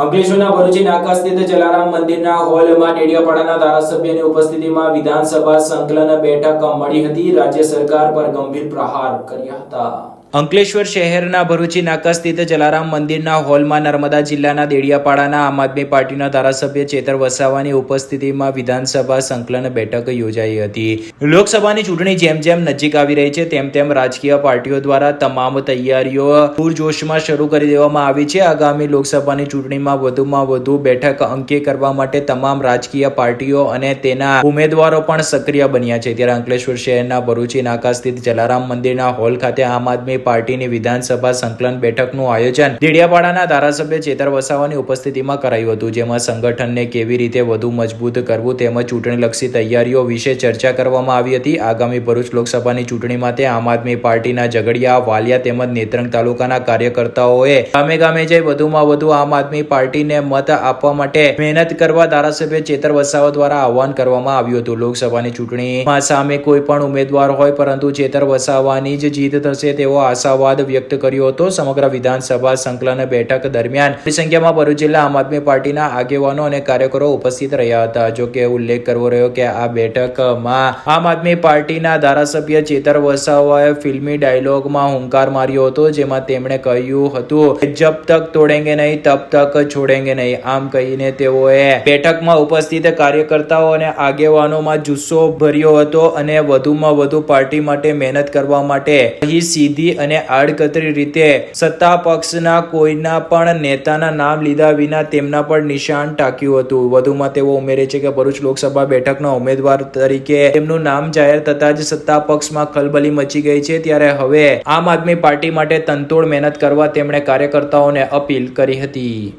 અંકલેશ્વરના ભરૂચી નાકા સ્થિત જલારામ મંદિરના હોલમાં ડેડિયાપાડાના ધારાસભ્યની ઉપસ્થિતિમાં વિધાનસભા સંકલન બેઠક મળી હતી. રાજ્ય સરકાર પર ગંભીર પ્રહાર કર્યા હતા. અંકલેશ્વર શહેરના ભરૂચી નાકા સ્થિત જલારામ મંદિરના હોલમાં નર્મદા જિલ્લાના દેડિયાપાડાના આમ આદમી પાર્ટીના ધારાસભ્ય ચેતર વસાવાની ઉપસ્થિતિમાં વિધાનસભા સંકલન બેઠક યોજાઈ હતી. લોકસભાની ચૂંટણી જેમ જેમ નજીક આવી રહી છે, તેમ તેમ રાજકીય પાર્ટીઓ દ્વારા તમામ તૈયારીઓ પૂરજોશમાં શરૂ કરી દેવામાં આવી છે. આગામી લોકસભાની ચૂંટણીમાં વધુમાં વધુ બેઠક અંકે કરવા માટે તમામ રાજકીય પાર્ટીઓ અને તેના ઉમેદવારો પણ સક્રિય બન્યા છે. ત્યારે અંકલેશ્વર શહેરના ભરૂચી નાકા સ્થિત જલારામ મંદિરના હોલ ખાતે આમ આદમી પાર્ટીની વિધાનસભા સંકલન બેઠકનું આયોજન દેડિયાપાડાના ધારાસભ્ય ચેતર વસાવાની ઉપસ્થિતિમાં કરાયું હતું, જેમાં સંગઠનને કેવી રીતે વધુ મજબૂત કરવું તેમજ ચૂંટણીલક્ષી તૈયારીઓ વિશે ચર્ચા કરવામાં આવી હતી. આગામી ભરૂચ લોકસભાની ચૂંટણી માટે આમ આદમી પાર્ટીના ઝઘડિયા, વાલિયા તેમજ નેત્રંગ તાલુકાના કાર્યકર્તાઓએ ગામે ગામે જઈ વધુમાં વધુ આમ આદમી પાર્ટીને મત આપવા માટે મહેનત કરવા ધારાસભ્ય ચેતર વસાવા દ્વારા આહવાન કરવામાં આવ્યું હતું. લોકસભાની ચૂંટણીમાં સામે કોઈ પણ ઉમેદવાર હોય, પરંતુ ચેતર વસાવાની જ જીત થશે તેવો આશાવાદ વ્યક્ત કર્યો હતો. સમગ્ર વિધાનસભા સંકલન બેઠક દરમિયાન મોટી સંખ્યામાં ભરૂચ જિલ્લા આમ આદમી પાર્ટીના આગેવાનો અને કાર્યકરો ઉપસ્થિત રહ્યા હતા. જો કે ઉલ્લેખ કરવો રહ્યો કે આ બેઠકમાં આમ આદમી પાર્ટીના ધારાસભ્ય ચેતર વસાવાએ ફિલ્મી ડાયલોગમાં હુંકાર માર્યો હતો, જેમાં તેમણે કહ્યું હતું કે, જબ તક તોડેંગે નહીં, તબ તક છોડેંગે નહીં. આમ કહીને તેઓએ બેઠકમાં ઉપસ્થિત કાર્યકર્તાઓ અને આગેવાનોમાં જુસ્સો ભર્યો હતો અને વધુમાં વધુ પાર્ટી માટે મહેનત કરવા માટે અહીં સીધી અને આડકતરી રીતે સત્તા પક્ષના કોઈના પણ નેતાના નામ લીધા વિના તેમના પર નિશાન ટાંક્યું હતું. વધુમાં તેઓ ઉમેરે છે કે ભરૂચ લોકસભા બેઠકના ઉમેદવાર તરીકે તેમનું નામ જાહેર થતા જ સત્તા પક્ષમાં ખલબલી મચી ગઈ છે. ત્યારે હવે આમ આદમી પાર્ટી માટે તંતોડ મહેનત કરવા તેમણે કાર્યકર્તાઓને અપીલ કરી હતી.